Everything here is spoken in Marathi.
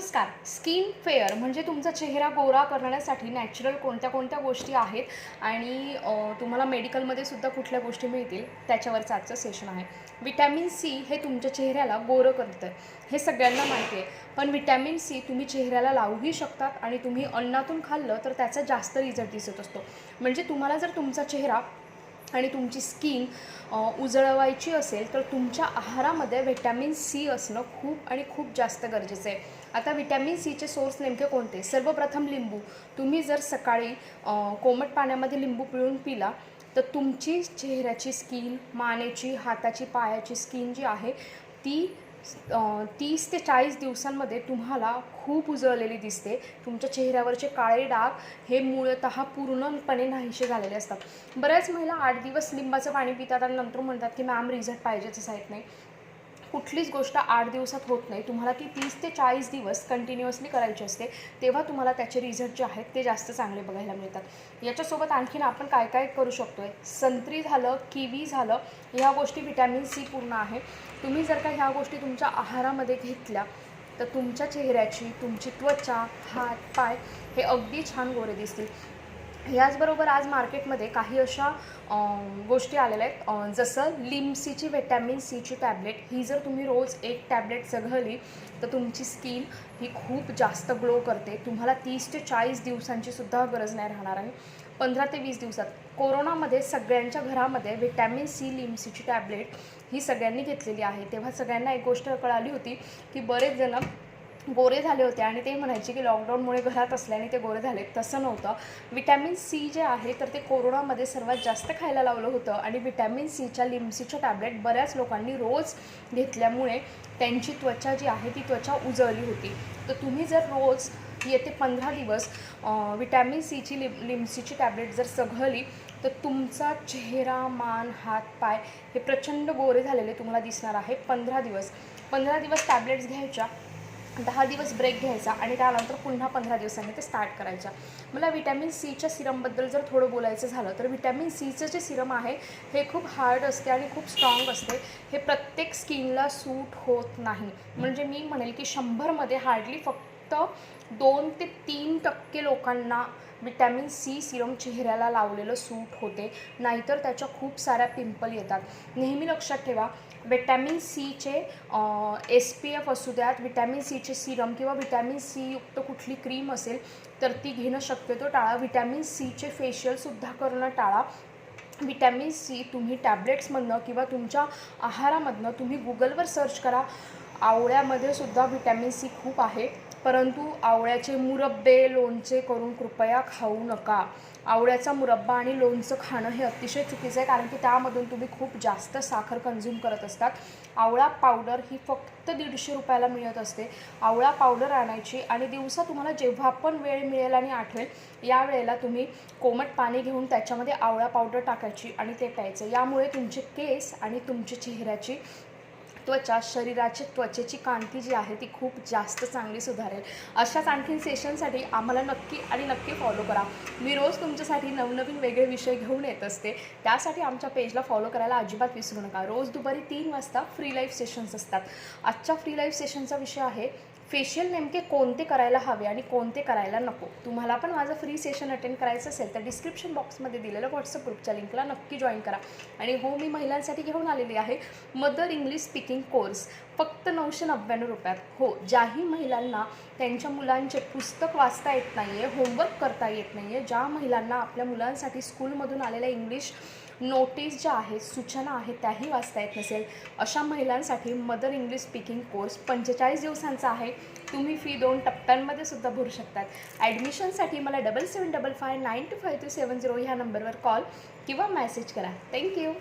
नमस्कार. स्किन फेअर म्हणजे तुमचा चेहरा गोरा करण्यासाठी नॅचरल कोणत्या कोणत्या गोष्टी आहेत आणि तुम्हाला मेडिकलमध्ये सुद्धा कुठल्या गोष्टी मिळतील त्याच्यावरचं आजचं सेशन आहे. विटॅमिन सी हे तुमच्या चेहऱ्याला गोरं करतं. हे सगळ्यांना माहिती आहे. पण विटॅमिन सी तुम्ही चेहऱ्याला लावूही शकतात आणि तुम्ही अन्नातून खाल्लं तर त्याचा जास्त रिझल्ट दिसत असतो. म्हणजे तुम्हाला जर तुमचा चेहरा आणि तुमची स्किन उजळवायची असेल तर तुमच्या आहारामध्ये व्हिटॅमिन सी असणं खूप आणि खूप जास्त गरजेचं आहे. आता व्हिटॅमिन सीचे सोर्स नेमके कोणते? सर्वप्रथम लिंबू. तुम्ही जर सकाळी कोमट पाण्यामध्ये लिंबू पिळून पिला तर तुमची चेहऱ्याची स्किन मानेची हाताची पायाची स्किन जी आहे ती तीस ते चाळीस दिवसांमध्ये तुम्हाला खूप उजळलेली दिसते. तुमच्या चेहऱ्यावरचे काळे डाग हे मूळतः पूर्णपणे नाहीसे झालेले असतात. बऱ्याच महिला आठ दिवस लिंबाचं पाणी पितात आणि नंतर म्हणतात की मॅम रिझल्ट पाहिजेच असं येत नाही. कुठलीच गोष्ट आठ दिवसात होत नाही. तुम्हाला ती तीस ते चाळीस दिवस कंटिन्युअसली करायची असते तेव्हा तुम्हाला त्याचे रिझल्ट जे आहेत ते जास्त चांगले बघायला मिळतात. याच्यासोबत आणखीन आपण काय काय करू शकतो आहे संत्री झालं किवी झालं ह्या गोष्टी व्हिटॅमिन सी पूर्ण आहे. तुम्ही जर का ह्या गोष्टी तुमच्या आहारामध्ये घेतल्या तर तुमच्या चेहऱ्याची तुमची त्वचा हात पाय हे अगदी छान गोरे दिसतील. याचबरोबर आज मार्केटमध्ये काही अशा गोष्टी आलेल्या आहेत. जसं लिमसीची व्हिटॅमिन सीची टॅबलेट. ही जर तुम्ही रोज एक टॅबलेट चघळली तर तुमची स्किन ही खूप जास्त ग्लो करते. तुम्हाला तीस ते चाळीस दिवसांची सुद्धा गरज नाही राहणार. आहे पंधरा ते वीस दिवसात. कोरोनामध्ये सगळ्यांच्या घरामध्ये व्हिटॅमिन सी लिमसीची टॅबलेट ही सगळ्यांनी घेतलेली आहे. तेव्हा सगळ्यांना एक गोष्ट कळाली होती की बरेच जण गोरे झाले होते आणि ते म्हणायचे की लॉकडाऊनमुळे घरात असल्याने ते गोरे झाले तसं नव्हतं. विटॅमिन सी जे आहे तर ते कोरोनामध्ये सर्वात जास्त खायला लावलं होतं आणि विटॅमिन सीच्या लिमसीच्या टॅबलेट बऱ्याच लोकांनी रोज घेतल्यामुळे त्यांची त्वचा जी आहे ती त्वचा उजळली होती. तर तुम्ही जर रोज येते पंधरा दिवस विटॅमिन सीची लिम लिमसीची टॅबलेट जर सघळली तर तुमचा चेहरा मान हात पाय हे प्रचंड गोरे झालेले तुम्हाला दिसणार आहे पंधरा दिवस. पंधरा दिवस टॅबलेट्स घ्यायच्या. दहा दिवस ब्रेक घ्यायचा आणि त्यानंतर पुन्हा पंधरा दिवसांनी ते स्टार्ट करायच्या. मला विटॅमिन सीच्या सिरमबद्दल जर थोडं बोलायचं झालं तर विटॅमिन सीचं जे सिरम आहे हे खूप हार्ड असते आणि खूप स्ट्रॉंग असते. हे प्रत्येक स्किनला सूट होत नाही. म्हणजे मी म्हणेल की शंभरमध्ये हार्डली फक्त फक्त दोन ते तीन टक्के लोकांना विटॅमिन सी सिरम चेहऱ्याला लावलेलं सूट होते. नाहीतर त्याच्या खूप साऱ्या पिंपल येतात. नेहमी लक्षात ठेवा विटॅमिन सीचे एस पी एफ असू द्यात विटॅमिन सीचे सिरम किंवा विटॅमिन सी युक्त कुठली क्रीम असेल तर ती घेणं शक्यतो टाळा. विटॅमिन सीचे फेशियलसुद्धा करणं टाळा. विटॅमिन सी तुम्ही टॅबलेट्समधनं किंवा तुमच्या आहारामधनं तुम्ही गुगलवर सर्च करा. आवळ्यामध्ये सुद्धा विटॅमिन सी खूप आहे. परंतु आवळ्याचे मुरब्बे लोणचे करून कृपया खाऊ नका. आवळ्याचा मुरब्बा आणि लोणचं खाणं हे अतिशय चुकीचं आहे कारण की त्यामधून तुम्ही खूप जास्त साखर कन्झ्युम करत असतात. आवळा पावडर ही फक्त दीडशे रुपयाला मिळत असते. आवळा पावडर आणायची आणि दिवसा तुम्हाला जेव्हा पण वेळ मिळेल आणि आठवेल या वेळेला तुम्ही कोमट पाणी घेऊन त्याच्यामध्ये आवळा पावडर टाकायची आणि ते प्यायचं. यामुळे तुमचे केस आणि तुमच्या चेहऱ्याची त्वचा शरीराची त्वचेची कांती जी आहे ती खूप जास्त चांगली सुधारेल. अशाच आणखीन सेशनसाठी आम्हाला नक्की आणि नक्की फॉलो करा. मी रोज तुमच्यासाठी नवनवीन वेगळे विषय घेऊन येत असते. त्यासाठी आमच्या पेजला फॉलो करायला अजिबात विसरू नका. रोज दुपारी तीन वाजता फ्री लाईव्ह सेशन्स असतात. आजच्या फ्री लाईव्ह सेशनचा विषय आहे फेशियल नेमके कोणते करायला हवे आणि कोणते करायला नको? तुम्हाला पण माझं फ्री सेशन अटेंड करायचं असेल तर डिस्क्रिप्शन बॉक्समध्ये दिलेलं व्हॉट्सअप ग्रुपच्या लिंकला नक्की जॉईन करा. आणि हो मी महिलांसाठी घेऊन आलेली आहे मदर इंग्लिश स्पीकिंग कोर्स फक्त नऊशे नव्याण्णव रुपयात. हो ज्याही महिलांना त्यांच्या मुलांचे पुस्तक वाचता येत नाही आहे होमवर्क करता येत नाही आहे ज्या महिलांना आपल्या मुलांसाठी स्कूलमधून आलेल्या इंग्लिश नोटीस ज्या आहेत सूचना आहेत त्याही वाचता येत नसेल. अशा महिलांसाठी मदर इंग्लिश स्पीकिंग कोर्स पंचेचाळीस दिवसांचा आहे. तुम्ही फी दोन टप्प्यांमध्ये सुद्धा भरू शकतात. ॲडमिशनसाठी मला double seven double five nine two five two seven zero ह्या नंबरवर कॉल किंवा मॅसेज करा. थँक्यू